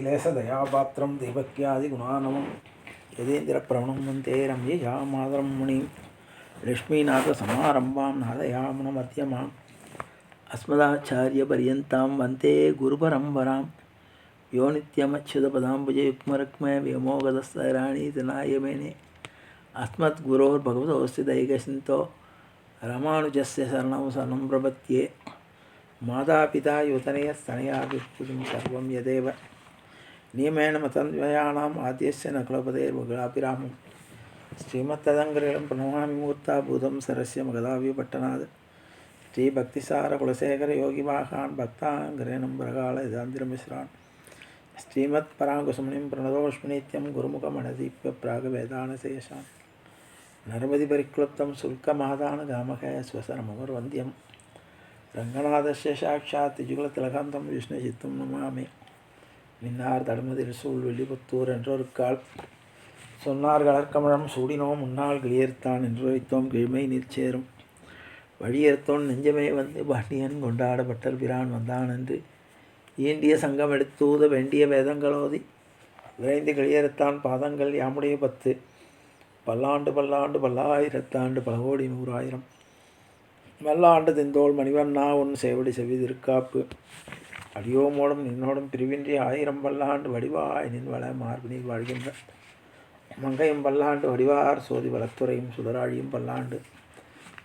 शैलेशयापात्रम दीपक्यादिगुणानम यदेन्द्रप्रवणम वंते रम्यमातर मुणि लक्ष्मीनाथ सामरंभा नादयामन मध्यमा अस्मदाचार्यपर्यता वंदे गुरुपरंबरा यो निमच्छिदपदाबुज युक्म व्योमोगदस्तराणी तनाय मेने अस्मद्गुरोगवत स्थित रमाज से शरण शरण प्रपत्ये माता पिता युतनय स्तनयाद यदेव நியமேன மதன்வயானாம் ஆத்தியஸ்ய நகுலபதேர்வகுலாபிராமம் ஸ்ரீமத்ததங்கிரிலம் பிரணமாமி மூர்த்தா பூதம் சரஸ்ய மகதாவிய பட்டநாத் ஸ்ரீ பக்திசார குலசேகர யோகி மாகான் பக்தாங்கிரேனம் பிரகால இதாந்திரமிஸ்ரான் ஸ்ரீமத் பராங்குசுமணிம் பிரணதோஷ்மணித்யம் குருமுகமணதீப்ய பிராக வேதான சேஷான் நர்மதி பரிக்ளுப்தம் சுல்கமாதான காமக ஸ்வசனமவர் வந்தியம் ரங்கநாதஸ்ய சாட்சாத் திஜுகுலதிலகாந்தம் விஷ்ணுஜித்தும் நமாமி மின்னார் தடுமதில் சூழ் வெளிபுத்தூர் என்றொருக்கால். சொன்னார் கடற்கமழம் சூடினோம் முன்னால் கிளியர்த்தான் என்று வைத்தோம் கிழமை நிற்சேரும் வழியறுத்தோன் நெஞ்சமே வந்து பாண்டியன் கொண்டாடப்பட்டர் பிரான் வந்தான் என்று. ஈண்டிய சங்கம் எடுத்தூத வேண்டிய வேதங்களோதி விரைந்து கிளியறுத்தான் பாதங்கள் யாமுடைய பத்து. பல்லாண்டு பல்லாண்டு பல்லாயிரத்தாண்டு பல கோடி நூறாயிரம். வல்லாண்டு திந்தோள் மணிவண்ணா உன் சேவடி செவி திருக்காப்பு. அடியோமோடும் நின்னோடும் பிரிவின்றி ஆயிரம் பல்லாண்டு வடிவாய் நின் வள மார்பினில் வாழ்கின்ற மங்கையும் பல்லாண்டு வடிவார் சோதி வளத்துறையும் சுடராழியும் பல்லாண்டு.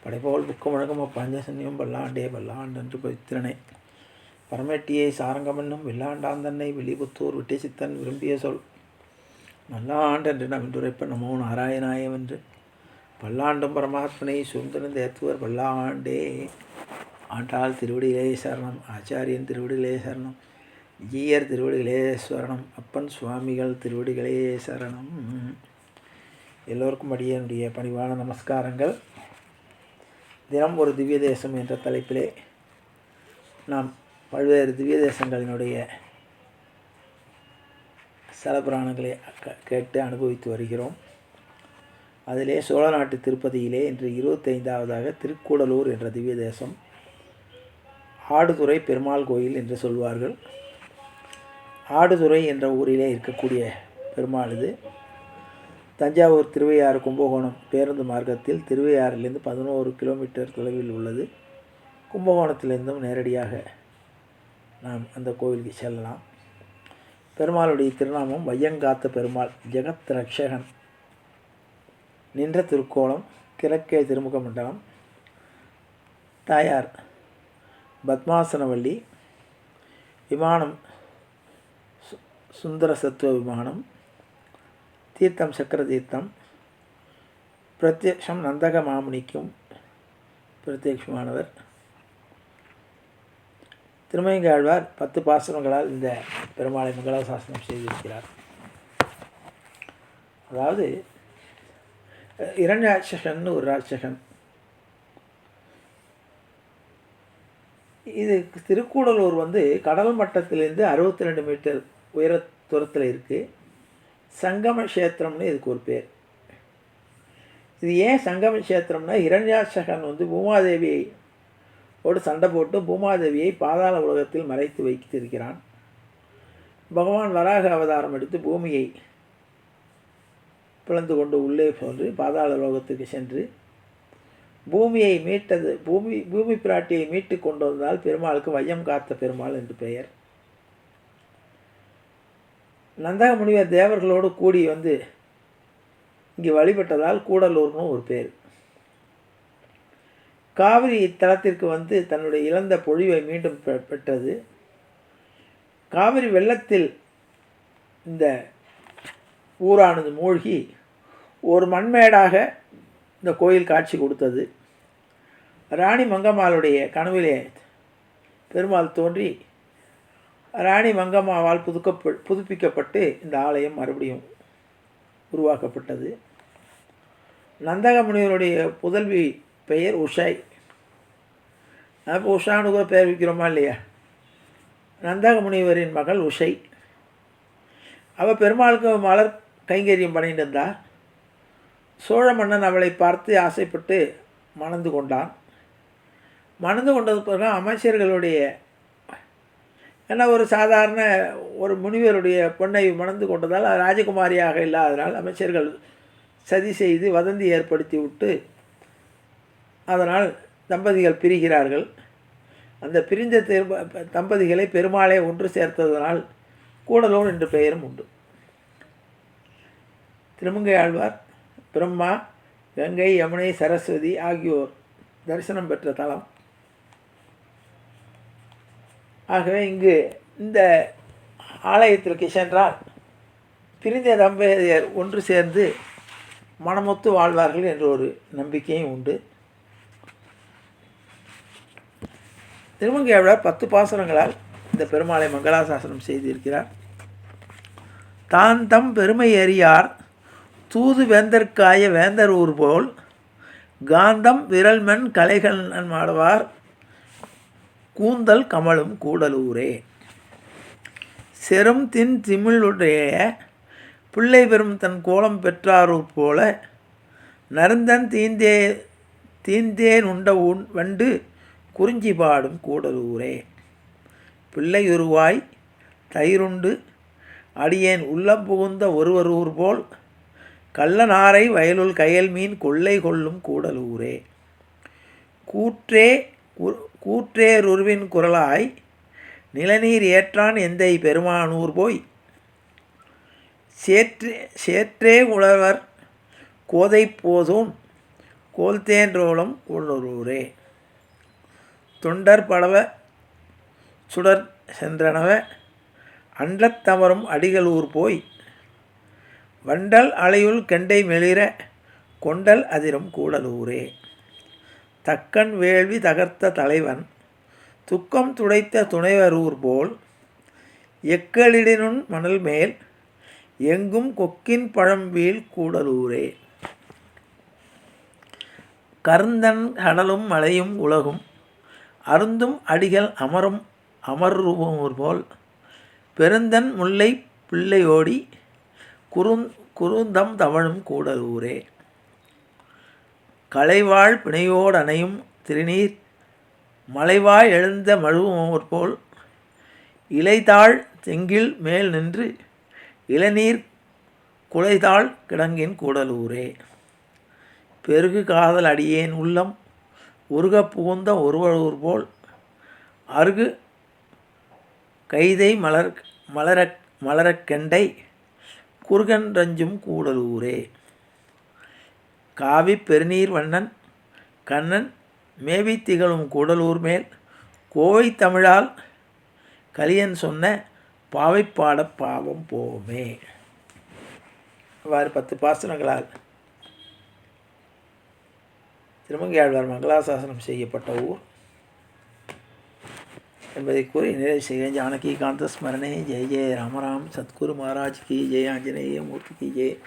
படைபோல் புக்குமுழகும் அப்பாஞ்சசன்யம் பல்லாண்டே பல்லாண்டு என்று பவித்திரனை பரமேட்டியை சாரங்கமன்னும் வில்லாண்டாந்தன்னை வெளிபுத்தூர் விட்டேசித்தன் விரும்பிய சொல். நல்லாண்டு என்று நம் இன்றுரைப்ப நமோ நாராயணாயம் என்று பல்லாண்டும் பரமாத்மனை சுந்தரன் தேத்துவர் பல்லாண்டே. ஆண்டாள் திருவடிகளே சரணம் ஆச்சாரியன் திருவடிகளே சரணம் ஜீயர் திருவடிகளே சரணம் அப்பன் சுவாமிகள் திருவடிகளே சரணம். எல்லோருக்கும் அடியனுடைய பணிவான நமஸ்காரங்கள். தினம் ஒரு திவ்ய தேசம் என்ற தலைப்பிலே நாம் பல்வேறு திவ்ய தேசங்களினுடைய சலபுராணங்களை கேட்டு அனுபவித்து வருகிறோம். அதிலே சோழ நாட்டு திருப்பதியிலே இன்று இருபத்தைந்தாவதாக திருக்கூடலூர் என்ற திவ்ய தேசம் ஆடுதுறை பெருமாள் கோயில் என்று சொல்வார்கள். ஆடுதுறை என்ற ஊரிலே இருக்கக்கூடிய பெருமாள் இது. தஞ்சாவூர் திருவையாறு கும்பகோணம் பேருந்து மார்க்கத்தில் திருவையாறிலிருந்து பதினோரு கிலோமீட்டர் தொலைவில் உள்ளது. கும்பகோணத்திலிருந்தும் நேரடியாக நாம் அந்த கோவிலுக்கு செல்லலாம். பெருமாளுடைய திருநாமம் வையங்காத்த பெருமாள் ஜெகத் ரக்ஷகன் நின்ற திருக்கோளம் கிழக்கே திருமுக மண்டலம் தாயார் பத்மாசனவள்ளி விமானம் சுந்தர சத்துவ விமானம் தீர்த்தம் சக்கர தீர்த்தம் பிரத்யக்ஷம் நந்தக மாமுனிக்கும் பிரத்யக்ஷமானவர். திருமயங்காழ்வார் பத்து பாசனங்களால் இந்த பெருமாளை மங்களாசாசனம் செய்திருக்கிறார். அதாவது இரண்யாட்சகன் ஒரு ராட்சசன் இது திருக்கூடலூர் வந்து கடல் மட்டத்திலேருந்து அறுபத்தி ரெண்டு மீட்டர் உயர தூரத்தில் இருக்குது சங்கம கஷேத்திரம்னு இதுக்கு ஒரு பேர். இது ஏன் சங்கம கஷேத்திரம்னா இரண்யாசகன் வந்து பூமாதேவியை ஓடு சண்டை போட்டு பூமாதேவியை பாதாள உலகத்தில் மறைத்து வைத்திருக்கிறான். பகவான் வராக அவதாரம் எடுத்து பூமியை பிளந்து கொண்டு உள்ளே சென்று பாதாள லோகத்துக்கு சென்று பூமியை மீட்டது பூமி பூமி பிராட்டியை மீட்டு கொண்டு வந்தால் பெருமாளுக்கு வையம் காத்த பெருமாள் என்று பெயர். நந்தக முனிவர் தேவர்களோடு கூடி வந்து இங்கே வழிபட்டதால் கூடலூர்னு ஒரு பேர். காவிரி இத்தலத்திற்கு வந்து தன்னுடைய இழந்த பொழிவை மீண்டும் பெற்றது. காவிரி வெள்ளத்தில் இந்த ஊரானது மூழ்கி ஒரு மண்மேடாக இந்த கோயில் காட்சி கொடுத்தது. ராணி மங்கம்மாளுடைய கனவிலே பெருமாள் தோன்றி ராணி மங்கம்மாவால் புதுக்க புதுப்பிக்கப்பட்டு இந்த ஆலயம் மறுபடியும் உருவாக்கப்பட்டது. நந்தக முனிவருடைய புதல்வி பெயர் உஷாய் அப்போ உஷான்னு கூட பெயர் வைக்கிறோமா இல்லையா? நந்தக முனிவரின் மகள் உஷை. அவள் பெருமாளுக்கு மலர் கைங்கரியம் பண்ணிட்டு இருந்தாள் சோழ மன்னன் அவளை பார்த்து ஆசைப்பட்டு மணந்து கொண்டான். மணந்து கொண்டது பிறகு அமைச்சர்களுடைய ஏன்னா ஒரு சாதாரண ஒரு முனிவருடைய பொண்ணை மணந்து கொண்டதால் ராஜகுமாரியாக இல்லாதனால் அமைச்சர்கள் சதி செய்து வதந்தி ஏற்படுத்தி விட்டு அதனால் தம்பதிகள் பிரிகிறார்கள். அந்த பிரிந்த திரும்ப தம்பதிகளை பெருமாளே ஒன்று சேர்த்ததனால் கூடலூர் என்ற பெயரும் உண்டு. திருமங்கை ஆழ்வார் பிரம்மா கங்கை யமுனை சரஸ்வதி ஆகியோர் தரிசனம் பெற்ற தலம். ஆகவே இங்கு இந்த ஆலயத்திற்கு சென்றால் பிரிந்த தம்பதியர் ஒன்று சேர்ந்து மனமொத்து வாழ்வார்கள் என்ற ஒரு நம்பிக்கையும் உண்டு. திருமங்கையாளர் பத்து பாசனங்களால் இந்த பெருமாளை மங்களாசாசனம் செய்திருக்கிறார். தான் தம் பெருமை அறியார் தூது வேந்தற்காய வேந்தர் ஊர் போல் காந்தம் விரல்மண் கலைகள் மாடுவார் கூந்தல் கமலும் கூடலூரே. செரும் தின் திமிழுடைய பிள்ளை பெறும் தன் கோலம் பெற்றாரூர் போல நருந்தன் தீந்தே தீந்தேன் உண்ட உண் வண்டு குறிஞ்சி பாடும் கூடலூரே. பிள்ளையுருவாய் தயிருண்டு அடியேன் உள்ளம் புகுந்த ஒருவரூர் போல் கள்ளநாரை வயலுள் கயல் மீன் கொள்ளை கொள்ளும் கூடலூரே. கூற்றே கூற்றேருருவின் குரலாய் நிலநீர் ஏற்றான் எந்தை பெருமானூர் போய்? சேற்றே சேற்றே உழவர் கோதை போதும் கோல்தேன்றோளம் உள்ளூரே தொண்டர் படவ சுடர் சென்றனவ அண்டத்தமரும் அடிகளூர் போய்? வண்டல் அலையுள் கெண்டை மெளிர கொண்டல் அதிரும் கூடலூரே. தக்கன் வேள்வி தகர்த்த தலைவன் துக்கம் துடைத்த துணைவரூர் போல் எக்களிடினுன் மணல் மேல் எங்கும் கொக்கின் பழம்பீல் கூடலூரே. கருந்தன் கடலும் மலையும் உலகும் அருந்தும் அடிகள் அமரும் அமர்வுமோர் போல் பெருந்தன் முல்லை பிள்ளையோடி குறுந் குறுந்தம் தவழும் கூடலூரே. கலைவாழ் பிணையோடு அணையும் திருநீர் மலைவாய் எழுந்த மழுவோர் போல் இலைத்தாள் செங்கில் மேல் நின்று இளநீர் குலைதாள் கிடங்கின் கூடலூரே. பெருகு காதல் அடியேன் உள்ளம் உருக புகுந்த ஒருவரூர் போல் அருகு கைதை மலர் மலர மலரக்கெண்டை குறுகன்றஞ்சும் கூடலூரே. காவி பெருநீர் வண்ணன் கண்ணன் மேவி திகழும் கூடலூர் மேல் கோவை தமிழால் கலியன் சொன்ன பாவைப்பாட பாவம் போமே. அவ்வாறு பத்து பாசனங்களால் திருமங்கையாழ்வார் மங்களாசாசனம் செய்யப்பட்ட ஊர். என்பதை கூறி நிறைவு செய்கிறேன் ஜானகி காந்த ஸ்மரணே ஜெய ஜெய ராமராம். சத்குரு மகாராஜ் கி ஜெய. ஆஞ்சநேய மூர்த்தி கி ஜெய.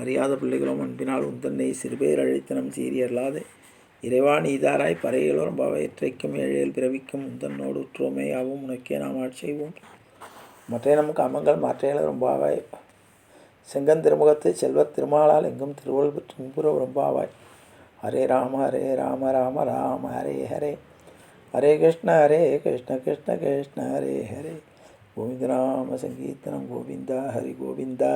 அறியாத பிள்ளைகளும் அன்பினால் உந்தன்னை சிறுபேர் அழைத்தனம் சீரியல்லாது. இறைவா நீதாராய் பறைகளோரும் பவையற்றைக்கும் ஏழையில் பிறவிக்கும் உந்தன்னோடு உற்றோமே ஆகும் உனக்கே நாம் ஆட்செய்வோம் மற்ற நமக்கு அமங்கள் மற்றையில ரொம்பாவாய் செங்கன் திருமுகத்து செல்வத் திருமாலால் எங்கும் திருவள்ளுவர் துன்புற ரொம்பவாய் ரொம்பாவாய் ஹரே ராம ஹரே ராம ராம ராம ஹரே ஹரே. हरे कृष्ण हरे कृष्ण कृष्ण कृष्ण हरे हरे। गोविंद राम संकीर्तन गोविंदा हरि गोविंदा।